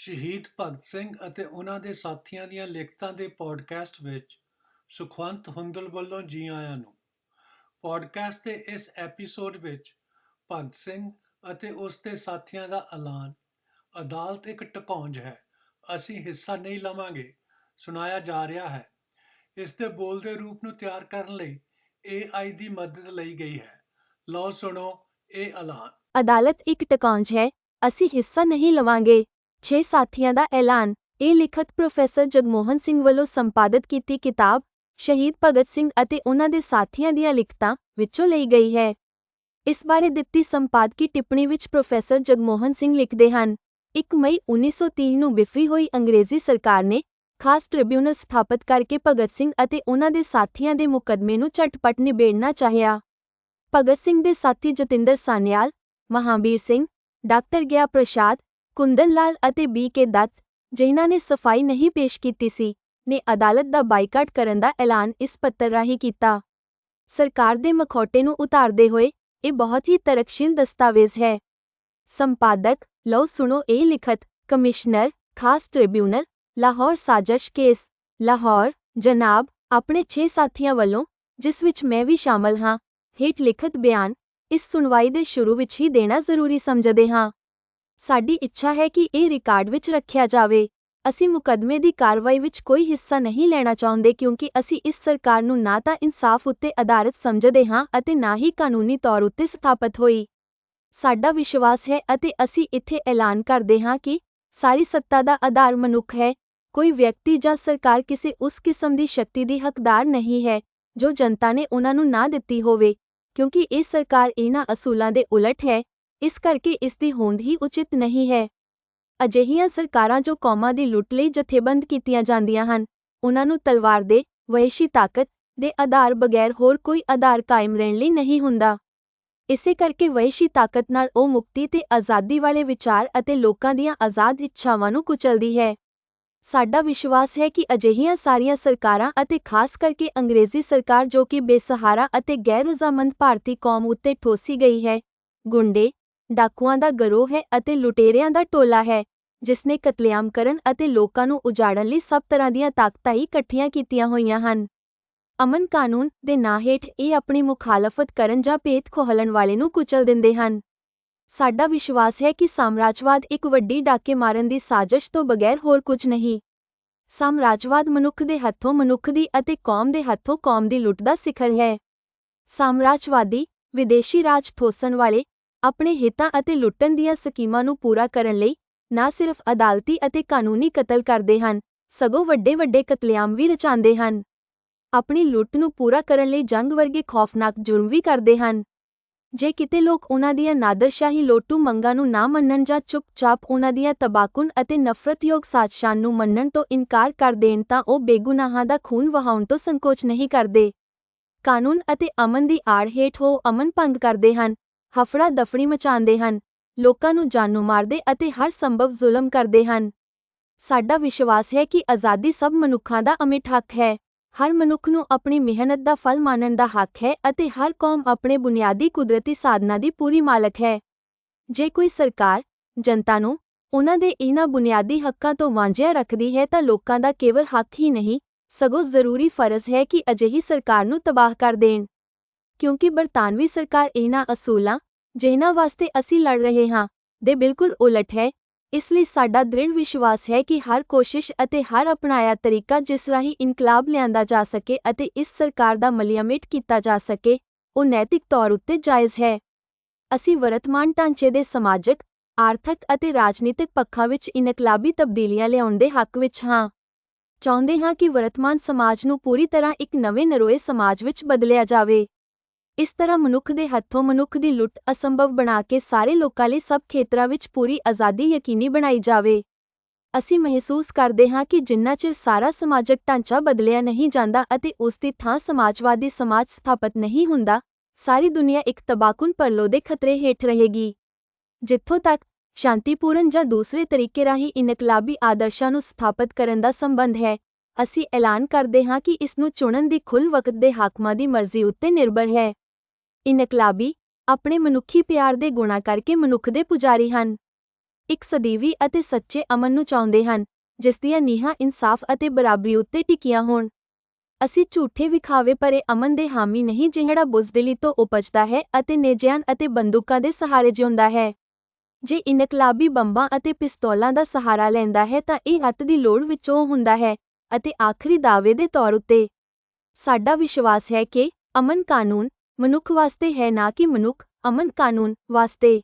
ਸ਼ਹੀਦ ਭਗਤ ਸਿੰਘ ਅਤੇ ਉਹਨਾਂ ਦੇ ਸਾਥੀਆਂ ਦੀਆਂ ਲਿਖਤਾਂ ਦੇ ਪੋਡਕਾਸਟ ਵਿੱਚ ਸੁਖਵੰਤ ਹੁੰਦਲ ਵੱਲੋਂ ਜੀ ਆਇਆਂ ਨੂੰ। ਪੋਡਕਾਸਟ ਦੇ ਇਸ ਐਪੀਸੋਡ ਵਿੱਚ ਭਗਤ ਸਿੰਘ ਅਤੇ ਉਸ ਦੇ ਸਾਥੀਆਂ ਦਾ ਐਲਾਨ ਅਦਾਲਤ ਇੱਕ ਟਕੌਂਜ ਹੈ। ਅਸੀਂ ਹਿੱਸਾ ਨਹੀਂ ਲਵਾਂਗੇ, ਸੁਣਾਇਆ ਜਾ ਰਿਹਾ ਹੈ। ਇਸ ਦੇ ਬੋਲ ਦੇ ਰੂਪ ਨੂੰ ਤਿਆਰ ਕਰਨ ਲਈ AI ਦੀ ਮਦਦ ਲਈ ਗਈ ਹੈ। ਲਓ ਸੁਣੋ ਇਹ ਐਲਾਨ। ਅਦਾਲਤ ਇੱਕ ਟਕੌਂਜ ਹੈ, ਅਸੀਂ ਹਿੱਸਾ ਨਹੀਂ ਲਵਾਂਗੇ 6 ਸਾਥੀਆਂ ਦਾ ਐਲਾਨ। ਇਹ ਲਿਖਤ ਪ੍ਰੋਫੈਸਰ ਜਗਮੋਹਨ ਸਿੰਘ ਵੱਲੋਂ ਸੰਪਾਦਿਤ ਕੀਤੀ ਕਿਤਾਬ ਸ਼ਹੀਦ ਭਗਤ ਸਿੰਘ ਅਤੇ ਉਹਨਾਂ ਦੇ ਸਾਥੀਆਂ ਦੀਆਂ ਲਿਖਤਾਂ ਵਿੱਚੋਂ ਲਈ ਗਈ ਹੈ। ਇਸ ਬਾਰੇ ਦਿੱਤੀ ਸੰਪਾਦਕੀ ਟਿੱਪਣੀ ਵਿੱਚ ਪ੍ਰੋਫੈਸਰ ਜਗਮੋਹਨ ਸਿੰਘ ਲਿਖਦੇ ਹਨ 1 ਮਈ 1930 ਨੂੰ ਬਿਫਰੀ ਹੋਈ ਅੰਗਰੇਜ਼ੀ ਸਰਕਾਰ ਨੇ ਖਾਸ ਟ੍ਰਿਬਿਊਨਲ ਸਥਾਪਿਤ ਕਰਕੇ ਭਗਤ ਸਿੰਘ ਅਤੇ ਉਹਨਾਂ ਦੇ ਸਾਥੀਆਂ ਦੇ ਮੁਕੱਦਮੇ ਨੂੰ ਝਟਪਟ ਨਿਬੇੜਨਾ ਚਾਹਿਆ। ਭਗਤ ਸਿੰਘ ਦੇ ਸਾਥੀ ਜਤਿੰਦਰ ਸਾਨਿਆਲ ਮਹਾਬੀਰ ਸਿੰਘ, ਡਾਕਟਰ ਗਿਆ ਪ੍ਰਸਾਦ ਕੁੰਦਨ ਲਾਲ ਅਤੇ ਬੀ ਕੇ ਦੱਤ, ਜਿਨ੍ਹਾਂ ਨੇ ਸਫ਼ਾਈ ਨਹੀਂ ਪੇਸ਼ ਕੀਤੀ ਸੀ, ਨੇ ਅਦਾਲਤ ਦਾ ਬਾਈਕਾਟ ਕਰਨ ਦਾ ਐਲਾਨ ਇਸ ਪੱਤਰ ਰਾਹੀਂ ਕੀਤਾ। ਸਰਕਾਰ ਦੇ ਮਖੌਟੇ ਨੂੰ ਉਤਾਰਦੇ ਹੋਏ ਇਹ ਬਹੁਤ ਹੀ ਤਰਕਸ਼ੀਲ ਦਸਤਾਵੇਜ਼ ਹੈ। ਸੰਪਾਦਕ, ਲਓ ਸੁਣੋ ਇਹ ਲਿਖਤ, ਕਮਿਸ਼ਨਰ, ਖਾਸ ਟ੍ਰਿਬਿਊਨਲ, ਲਾਹੌਰ ਸਾਜ਼ਸ਼ ਕੇਸ, ਲਾਹੌਰ, ਜਨਾਬ, ਆਪਣੇ 6 ਸਾਥੀਆਂ ਵੱਲੋਂ, ਜਿਸ ਵਿੱਚ ਮੈਂ ਵੀ ਸ਼ਾਮਲ ਹਾਂ, ਹੇਠ ਲਿਖਤ ਬਿਆਨ, ਇਸ ਸੁਣਵਾਈ ਦੇ ਸ਼ੁਰੂ ਵਿੱਚ ਹੀ ਦੇਣਾ ਜ਼ਰੂਰੀ ਸਮਝਦੇ ਹਾਂ। ਸਾਡੀ ਇੱਛਾ ਹੈ ਕਿ ਇਹ ਰਿਕਾਰਡ ਵਿੱਚ ਰੱਖਿਆ ਜਾਵੇ। ਅਸੀਂ ਮੁਕੱਦਮੇ ਦੀ ਕਾਰਵਾਈ ਵਿੱਚ ਕੋਈ ਹਿੱਸਾ ਨਹੀਂ ਲੈਣਾ ਚਾਹੁੰਦੇ ਕਿਉਂਕਿ ਅਸੀਂ ਇਸ ਸਰਕਾਰ ਨੂੰ ਨਾ ਤਾਂ ਇਨਸਾਫ ਉੱਤੇ ਆਧਾਰਿਤ ਸਮਝਦੇ ਹਾਂ ਅਤੇ ਨਾ ਹੀ ਕਾਨੂੰਨੀ ਤੌਰ ਉੱਤੇ ਸਥਾਪਿਤ ਹੋਈ। ਸਾਡਾ ਵਿਸ਼ਵਾਸ ਹੈ ਅਤੇ ਅਸੀਂ ਇੱਥੇ ਐਲਾਨ ਕਰਦੇ ਹਾਂ ਕਿ ਸਾਰੀ ਸੱਤਾ ਦਾ ਆਧਾਰ ਮਨੁੱਖ ਹੈ। ਕੋਈ ਵਿਅਕਤੀ ਜਾਂ ਸਰਕਾਰ ਕਿਸੇ ਉਸ ਕਿਸਮ ਦੀ ਸ਼ਕਤੀ ਦੀ ਹੱਕਦਾਰ ਨਹੀਂ ਹੈ ਜੋ ਜਨਤਾ ਨੇ ਉਹਨਾਂ ਨੂੰ ਨਾ ਦਿੱਤੀ ਹੋਵੇ, ਕਿਉਂਕਿ ਇਹ ਸਰਕਾਰ ਇਹਨਾਂ ਅਸੂਲਾਂ ਦੇ ਉਲਟ ਹੈ। ਇਸ ਕਰਕੇ ਇਸ ਦੀ ਹੋਂਦ ਹੀ ਉਚਿਤ ਨਹੀਂ ਹੈ। ਅਜਿਹੀਆਂ ਸਰਕਾਰਾਂ ਜੋ ਕੌਮਾਂ ਦੀ ਲੁੱਟ ਲਈ ਜਥੇਬੰਦ ਕੀਤੀਆਂ ਜਾਂਦੀਆਂ ਹਨ ਉਹਨਾਂ ਨੂੰ ਤਲਵਾਰ ਦੇ, ਵਹਿਸ਼ੀ ਤਾਕਤ ਦੇ ਆਧਾਰ ਬਗੈਰ ਹੋਰ ਕੋਈ ਆਧਾਰ ਕਾਇਮ ਰਹਿਣ ਲਈ ਨਹੀਂ ਹੁੰਦਾ। ਇਸੇ ਕਰਕੇ ਵਹਿਸ਼ੀ ਤਾਕਤ ਨਾਲ ਉਹ ਮੁਕਤੀ ਤੇ ਆਜ਼ਾਦੀ ਵਾਲੇ ਵਿਚਾਰ ਅਤੇ ਲੋਕਾਂ ਦੀਆਂ ਆਜ਼ਾਦ ਇੱਛਾਵਾਂ ਨੂੰ ਕੁਚਲਦੀ ਹੈ। ਸਾਡਾ ਵਿਸ਼ਵਾਸ ਹੈ ਕਿ ਅਜਿਹੀਆਂ ਸਾਰੀਆਂ ਸਰਕਾਰਾਂ ਅਤੇ ਖਾਸ ਕਰਕੇ ਅੰਗਰੇਜ਼ੀ ਸਰਕਾਰ ਜੋ ਕਿ ਬੇਸਹਾਰਾ ਅਤੇ ਗੈਰ ਰਜ਼ਾਮੰਦ ਭਾਰਤੀ ਕੌਮ ਉੱਤੇ ਠੋਸੀ ਗਈ ਹੈ, ਗੁੰਡੇ ਡਾਕੂਆਂ ਦਾ ਗਰੋਹ ਹੈ ਅਤੇ ਲੁਟੇਰਿਆਂ ਦਾ ਟੋਲਾ ਹੈ ਜਿਸ ਨੇ ਕਤਲੇਆਮ ਕਰਨ ਅਤੇ ਲੋਕਾਂ ਨੂੰ ਉਜਾੜਨ ਲਈ ਸਭ ਤਰ੍ਹਾਂ ਦੀਆਂ ਤਾਕਤਾਂ ਹੀ ਇਕੱਠੀਆਂ ਕੀਤੀਆਂ ਹੋਈਆਂ ਹਨ। ਅਮਨ ਕਾਨੂੰਨ ਦੇ ਨਾਂ ਹੇਠ ਇਹ ਆਪਣੀ ਮੁਖਾਲਫਤ ਕਰਨ ਜਾਂ ਭੇਤ ਖੋਹਲਣ ਵਾਲੇ ਨੂੰ ਕੁਚਲ ਦਿੰਦੇ ਹਨ। ਸਾਡਾ ਵਿਸ਼ਵਾਸ ਹੈ ਕਿ ਸਾਮਰਾਜਵਾਦ ਇੱਕ ਵੱਡੀ ਡਾਕੇ ਮਾਰਨ ਦੀ ਸਾਜ਼ਿਸ਼ ਤੋਂ ਬਗੈਰ ਹੋਰ ਕੁਝ ਨਹੀਂ। ਸਾਮਰਾਜਵਾਦ ਮਨੁੱਖ ਦੇ ਹੱਥੋਂ ਮਨੁੱਖ ਦੀ ਅਤੇ ਕੌਮ ਦੇ ਹੱਥੋਂ ਕੌਮ ਦੀ ਲੁੱਟ ਦਾ ਸਿਖਰ ਹੈ। ਸਾਮਰਾਜਵਾਦੀ ਵਿਦੇਸ਼ੀ ਰਾਜ ਠੋਸਣ ਵਾਲੇ ਆਪਣੇ ਹਿੱਤਾਂ ਅਤੇ ਲੁੱਟਣ ਦੀਆਂ ਸਕੀਮਾਂ ਨੂੰ ਪੂਰਾ ਕਰਨ ਲਈ ਨਾ ਸਿਰਫ ਅਦਾਲਤੀ ਅਤੇ ਕਾਨੂੰਨੀ ਕਤਲ ਕਰਦੇ ਹਨ, ਸਗੋਂ ਵੱਡੇ ਵੱਡੇ ਕਤਲੇਆਮ ਵੀ ਰਚਾਉਂਦੇ ਹਨ। ਆਪਣੀ ਲੁੱਟ ਨੂੰ ਪੂਰਾ ਕਰਨ ਲਈ ਜੰਗ ਵਰਗੇ ਖੌਫਨਾਕ ਜੁਰਮ ਵੀ ਕਰਦੇ ਹਨ। ਜੇ ਕਿਤੇ ਲੋਕ ਉਹਨਾਂ ਦੀਆਂ ਨਾਦਰਸ਼ਾਹੀ ਲੋਟੂ ਮੰਗਾਂ ਨੂੰ ਨਾ ਮੰਨਣ ਜਾਂ ਚੁੱਪਚਾਪ ਉਹਨਾਂ ਦੀਆਂ ਤਬਾਕੁਨ ਅਤੇ ਨਫ਼ਰਤਯੋਗ ਸਾਜ਼ਿਸ਼ਾਂ ਨੂੰ ਮੰਨਣ ਤੋਂ ਇਨਕਾਰ ਕਰ ਦੇਣ ਤਾਂ ਉਹ ਬੇਗੁਨਾਹਾਂ ਦਾ ਖੂਨ ਵਹਾਉਣ ਤੋਂ ਸੰਕੋਚ ਨਹੀਂ ਕਰਦੇ। ਕਾਨੂੰਨ ਅਤੇ ਅਮਨ ਦੀ ਆੜ ਹੇਠ ਉਹ ਅਮਨ ਭੰਗ ਕਰਦੇ ਹਨ ਹਫੜਾ ਦਫੜੀ ਮਚਾਉਂਦੇ ਹਨ, ਲੋਕਾਂ ਨੂੰ ਜਾਨੋਂ ਮਾਰਦੇ ਅਤੇ ਹਰ ਸੰਭਵ ਜ਼ੁਲਮ ਕਰਦੇ ਹਨ। ਸਾਡਾ ਵਿਸ਼ਵਾਸ ਹੈ ਕਿ ਆਜ਼ਾਦੀ ਸਭ ਮਨੁੱਖਾਂ ਦਾ ਅਮਿਟ ਹੱਕ ਹੈ, ਹਰ ਮਨੁੱਖ ਨੂੰ ਆਪਣੀ ਮਿਹਨਤ ਦਾ ਫਲ ਮਾਣਨ ਦਾ ਹੱਕ ਹੈ ਅਤੇ ਹਰ ਕੌਮ ਆਪਣੇ ਬੁਨਿਆਦੀ ਕੁਦਰਤੀ ਸਾਧਨਾਂ ਦੀ ਪੂਰੀ ਮਾਲਕ ਹੈ। ਜੇ ਕੋਈ ਸਰਕਾਰ, ਜਨਤਾ ਨੂੰ ਉਹਨਾਂ ਦੇ ਇਹਨਾਂ ਬੁਨਿਆਦੀ ਹੱਕਾਂ ਤੋਂ ਵਾਂਝਿਆ ਰੱਖਦੀ ਹੈ ਤਾਂ ਲੋਕਾਂ ਦਾ ਕੇਵਲ ਹੱਕ ਹੀ ਨਹੀਂ, ਸਗੋਂ ਜ਼ਰੂਰੀ ਫਰਜ਼ ਹੈ ਕਿ ਅਜਿਹੀ ਸਰਕਾਰ ਨੂੰ ਤਬਾਹ ਕਰ ਦੇਣ। ਕਿਉਂਕਿ ਬਰਤਾਨਵੀ ਸਰਕਾਰ ਇਹਨਾਂ ਅਸੂਲਾਂ ਜਿਨ੍ਹਾਂ ਵਾਸਤੇ ਅਸੀਂ ਲੜ ਰਹੇ ਹਾਂ, ਦੇ ਬਿਲਕੁਲ ਉਲਟ ਹੈ। ਇਸ ਲਈ ਸਾਡਾ ਦ੍ਰਿੜ ਵਿਸ਼ਵਾਸ ਹੈ ਕਿ ਹਰ ਕੋਸ਼ਿਸ਼ ਅਤੇ ਹਰ ਅਪਣਾਇਆ ਤਰੀਕਾ ਜਿਸ ਰਾਹੀਂ ਇਨਕਲਾਬ ਲਿਆਂਦਾ ਜਾ ਸਕੇ ਅਤੇ ਇਸ ਸਰਕਾਰ ਦਾ ਮਲੀਆਮੇਟ ਕੀਤਾ ਜਾ ਸਕੇ, ਉਹ ਨੈਤਿਕ ਤੌਰ ਉੱਤੇ ਜਾਇਜ਼ ਹੈ। ਅਸੀਂ ਵਰਤਮਾਨ ਢਾਂਚੇ ਦੇ ਸਮਾਜਿਕ, ਆਰਥਿਕ ਅਤੇ ਰਾਜਨੀਤਿਕ ਪੱਖਾਂ ਵਿੱਚ ਇਨਕਲਾਬੀ ਤਬਦੀਲੀਆਂ ਲਿਆਉਣ ਦੇ ਹੱਕ ਵਿੱਚ ਹਾਂ। ਚਾਹੁੰਦੇ ਹਾਂ ਕਿ ਵਰਤਮਾਨ ਸਮਾਜ ਨੂੰ ਪੂਰੀ ਤਰ੍ਹਾਂ ਇੱਕ ਨਵੇਂ ਨਰੋਏ ਸਮਾਜ ਵਿੱਚ ਬਦਲਿਆ ਜਾਵੇ। ਇਸ ਤਰ੍ਹਾਂ ਮਨੁੱਖ ਦੇ ਹੱਥੋਂ ਮਨੁੱਖ ਦੀ ਲੁੱਟ ਅਸੰਭਵ ਬਣਾ ਕੇ ਸਾਰੇ ਲੋਕਾਂ ਲਈ ਸਭ ਖੇਤਰਾਂ ਵਿੱਚ ਪੂਰੀ ਆਜ਼ਾਦੀ ਯਕੀਨੀ ਬਣਾਈ ਜਾਵੇ। ਅਸੀਂ ਮਹਿਸੂਸ ਕਰਦੇ ਹਾਂ ਕਿ ਜਿੰਨਾ ਚਿਰ ਸਾਰਾ ਸਮਾਜਿਕ ਢਾਂਚਾ ਬਦਲਿਆ ਨਹੀਂ ਜਾਂਦਾ ਅਤੇ ਉਸ ਦੀ ਥਾਂ ਸਮਾਜਵਾਦੀ ਸਮਾਜ ਸਥਾਪਿਤ ਨਹੀਂ ਹੁੰਦਾ, ਸਾਰੀ ਦੁਨੀਆ ਇੱਕ ਤਬਾਕੁਨ ਪਰਲੋ ਦੇ ਖਤਰੇ ਹੇਠ ਰਹੇਗੀ। ਜਿੱਥੋਂ ਤੱਕ ਸ਼ਾਂਤੀਪੂਰਨ ਜਾਂ ਦੂਸਰੇ ਤਰੀਕੇ ਰਾਹੀਂ ਇਨਕਲਾਬੀ ਆਦਰਸ਼ਾਂ ਨੂੰ ਸਥਾਪਿਤ ਕਰਨ ਦਾ ਸੰਬੰਧ ਹੈ, ਅਸੀਂ ਐਲਾਨ ਕਰਦੇ ਹਾਂ ਕਿ ਇਸ ਨੂੰ ਚੁਣਨ ਦੀ ਖੁੱਲ੍ਹ ਵਕਤ ਦੇ ਹਾਕਮਾਂ ਦੀ ਮਰਜ਼ੀ ਉੱਤੇ ਨਿਰਭਰ ਹੈ। ਇਨਕਲਾਬੀ ਆਪਣੇ ਮਨੁੱਖੀ ਪਿਆਰ ਦੇ ਗੁਣਾ ਕਰਕੇ ਮਨੁੱਖ ਦੇ ਪੁਜਾਰੀ ਹਨ। ਇੱਕ ਸਦੀਵੀ ਅਤੇ ਸੱਚੇ ਅਮਨ ਨੂੰ ਚਾਹੁੰਦੇ ਹਨ, ਜਿਸ ਦੀਆਂ ਨੀਹਾਂ ਇਨਸਾਫ ਅਤੇ ਬਰਾਬਰੀ ਉੱਤੇ ਟਿਕੀਆਂ ਹੋਣ। ਅਸੀਂ ਝੂਠੇ ਵਿਖਾਵੇ ਭਰੇ ਅਮਨ ਦੇ ਹਾਮੀ ਨਹੀਂ ਜਿਹੜਾ ਬੁਜ਼ਦਿਲੀ ਤੋਂ ਉਪਜਦਾ ਹੈ ਅਤੇ ਨੇਜਿਆਨ ਅਤੇ ਬੰਦੂਕਾਂ ਦੇ ਸਹਾਰੇ ਜਿਉਂਦਾ ਹੈ। ਜੇ ਇਨਕਲਾਬੀ ਬੰਬਾਂ ਅਤੇ ਪਿਸਤੌਲਾਂ ਦਾ ਸਹਾਰਾ ਲੈਂਦਾ ਹੈ ਤਾਂ ਇਹ ਅੱਤ ਦੀ ਲੋੜ ਵਿੱਚੋਂ ਹੁੰਦਾ ਹੈ ਅਤੇ ਆਖਰੀ ਦਾਅਵੇ ਦੇ ਤੌਰ ਉੱਤੇ। ਸਾਡਾ ਵਿਸ਼ਵਾਸ ਹੈ ਕਿ ਅਮਨ ਕਾਨੂੰਨ ਮਨੁੱਖ ਵਾਸਤੇ ਹੈ ਨਾ ਕਿ ਮਨੁੱਖ ਅਮਨ ਕਾਨੂੰਨ ਵਾਸਤੇ।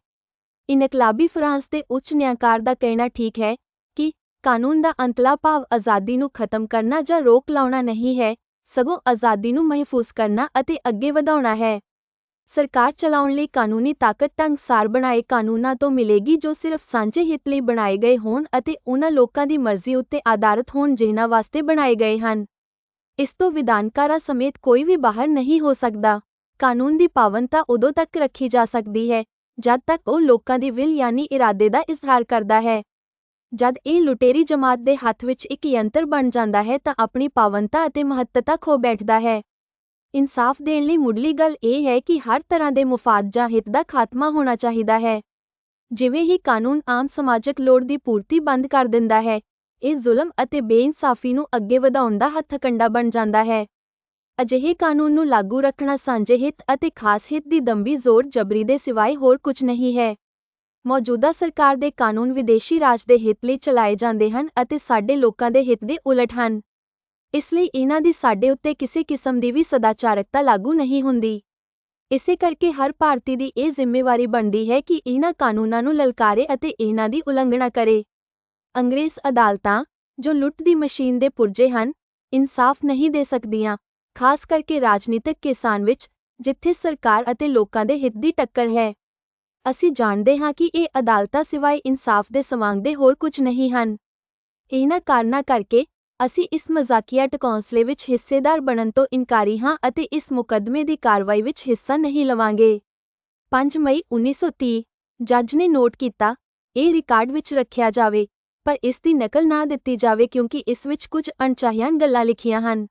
ਇਨਕਲਾਬੀ ਫਰਾਂਸ ਦੇ ਉੱਚ ਨਿਆਂਕਾਰ ਦਾ ਕਹਿਣਾ ਠੀਕ ਹੈ ਕਿ ਕਾਨੂੰਨ ਦਾ ਅੰਤਲਾ ਭਾਵ ਆਜ਼ਾਦੀ ਨੂੰ ਖਤਮ ਕਰਨਾ ਜਾਂ ਰੋਕ ਲਾਉਣਾ ਨਹੀਂ ਹੈ, ਸਗੋਂ ਆਜ਼ਾਦੀ ਨੂੰ ਮਹਿਫੂਜ਼ ਕਰਨਾ ਅਤੇ ਅੱਗੇ ਵਧਾਉਣਾ ਹੈ। ਸਰਕਾਰ ਚਲਾਉਣ ਲਈ ਕਾਨੂੰਨੀ ਤਾਕਤ ਢੰਗ ਸਾਰ ਬਣਾਏ ਕਾਨੂੰਨਾਂ ਤੋਂ ਮਿਲੇਗੀ ਜੋ ਸਿਰਫ ਸਾਂਝੇ ਹਿੱਤ ਲਈ ਬਣਾਏ ਗਏ ਹੋਣ ਅਤੇ ਉਹਨਾਂ ਲੋਕਾਂ ਦੀ ਮਰਜ਼ੀ ਉੱਤੇ ਆਧਾਰਿਤ ਹੋਣ ਜਿਨ੍ਹਾਂ ਵਾਸਤੇ ਬਣਾਏ ਗਏ ਹਨ। ਇਸ ਤੋਂ ਵਿਧਾਨਕਾਰਾ ਸਮੇਤ ਕੋਈ ਵੀ ਬਾਹਰ ਨਹੀਂ ਹੋ ਸਕਦਾ। ਕਾਨੂੰਨ ਦੀ ਪਾਵਨਤਾ ਉਦੋਂ ਤੱਕ ਰੱਖੀ ਜਾ ਸਕਦੀ ਹੈ, ਜਦ ਤੱਕ ਉਹ ਲੋਕਾਂ ਦੀ ਵਿਲ ਯਾਨੀ ਇਰਾਦੇ ਦਾ ਇਜ਼ਹਾਰ ਕਰਦਾ ਹੈ। ਜਦ ਇਹ ਲੁਟੇਰੀ ਜਮਾਤ ਦੇ ਹੱਥ ਵਿੱਚ ਇੱਕ ਯੰਤਰ ਬਣ ਜਾਂਦਾ ਹੈ ਤਾਂ ਆਪਣੀ ਪਾਵਨਤਾ ਅਤੇ ਮਹੱਤਤਾ ਖੋ ਬੈਠਦਾ ਹੈ। ਇਨਸਾਫ ਦੇਣ ਲਈ ਮੁੱਢਲੀ ਗੱਲ ਇਹ ਹੈ ਕਿ ਹਰ ਤਰ੍ਹਾਂ ਦੇ ਮੁਫਾਦ ਜਾਂ ਹਿੱਤ ਦਾ ਖਾਤਮਾ ਹੋਣਾ ਚਾਹੀਦਾ ਹੈ। ਜਿਵੇਂ ਹੀ ਕਾਨੂੰਨ ਆਮ ਸਮਾਜਿਕ ਲੋੜ ਦੀ ਪੂਰਤੀ ਬੰਦ ਕਰ ਦਿੰਦਾ ਹੈ, ਇਹ ਜ਼ੁਲਮ ਅਤੇ ਬੇਇਨਸਾਫੀ ਨੂੰ ਅੱਗੇ ਵਧਾਉਣ ਦਾ ਹੱਥਕੰਡਾ ਬਣ ਜਾਂਦਾ ਹੈ। ਅਜਿਹੇ ਕਾਨੂੰਨ ਨੂੰ ਲਾਗੂ ਰੱਖਣਾ ਸਾਂਝੇ ਹਿੱਤ ਅਤੇ ਖਾਸ ਹਿੱਤ ਦੀ ਦੰਬੀ ਜ਼ੋਰ ਜਬਰੀ ਦੇ ਸਿਵਾਏ ਹੋਰ ਕੁਝ ਨਹੀਂ ਹੈ। ਮੌਜੂਦਾ ਸਰਕਾਰ ਦੇ ਕਾਨੂੰਨ ਵਿਦੇਸ਼ੀ ਰਾਜ ਦੇ ਹਿੱਤ ਲਈ ਚਲਾਏ ਜਾਂਦੇ ਹਨ ਅਤੇ ਸਾਡੇ ਲੋਕਾਂ ਦੇ ਹਿੱਤ ਦੇ ਉਲਟ ਹਨ। ਇਸ ਲਈ ਇਹਨਾਂ ਦੀ ਸਾਡੇ ਉੱਤੇ ਕਿਸੇ ਕਿਸਮ ਦੀ ਵੀ ਸਦਾਚਾਰਕਤਾ ਲਾਗੂ ਨਹੀਂ ਹੁੰਦੀ। ਇਸੇ ਕਰਕੇ ਹਰ ਭਾਰਤੀ ਦੀ ਇਹ ਜ਼ਿੰਮੇਵਾਰੀ ਬਣਦੀ ਹੈ ਕਿ ਇਹਨਾਂ ਕਾਨੂੰਨਾਂ ਨੂੰ ਲਲਕਾਰੇ ਅਤੇ ਇਹਨਾਂ ਦੀ ਉਲੰਘਣਾ ਕਰੇ। ਅੰਗਰੇਜ਼ ਅਦਾਲਤਾਂ, ਜੋ ਲੁੱਟ ਦੀ ਮਸ਼ੀਨ ਦੇ ਪੁਰਜੇ ਹਨ, ਇਨਸਾਫ ਨਹੀਂ ਦੇ ਸਕਦੀਆਂ। ਖਾਸ ਕਰਕੇ ਰਾਜਨੀਤਿਕ ਕਿਸਾਨ ਵਿੱਚ, ਜਿੱਥੇ ਸਰਕਾਰ ਅਤੇ ਲੋਕਾਂ ਦੇ ਹਿੱਤ ਦੀ ਟੱਕਰ ਹੈ। ਅਸੀਂ ਜਾਣਦੇ ਹਾਂ ਕਿ ਇਹ ਅਦਾਲਤਾਂ ਸਿਵਾਏ ਇਨਸਾਫ ਦੇ ਸਵਾਂਗਦੇ ਹੋਰ ਕੁਝ ਨਹੀਂ ਹਨ। ਇਹਨਾਂ ਕਾਰਨਾਂ ਕਰਕੇ, ਅਸੀਂ ਇਸ ਮਜ਼ਾਕੀਆ ਟਕੌਂਸਲੇ ਵਿੱਚ ਹਿੱਸੇਦਾਰ ਬਣਨ ਤੋਂ ਇਨਕਾਰੀ ਹਾਂ ਅਤੇ ਇਸ ਮੁਕੱਦਮੇ ਦੀ ਕਾਰਵਾਈ ਵਿੱਚ ਹਿੱਸਾ ਨਹੀਂ ਲਵਾਂਗੇ। 5 ਮਈ 1930 ਜੱਜ ਨੇ ਨੋਟ ਕੀਤਾ, ਇਹ ਰਿਕਾਰਡ ਵਿੱਚ ਰੱਖਿਆ ਜਾਵੇ, ਪਰ ਇਸ ਦੀ ਨਕਲ ਨਾ ਦਿੱਤੀ ਜਾਵੇ ਕਿਉਂਕਿ ਇਸ ਵਿੱਚ ਕੁਝ ਅਣਚਾਹੀਆਂ ਗੱਲਾਂ ਲਿਖੀਆਂ ਹਨ।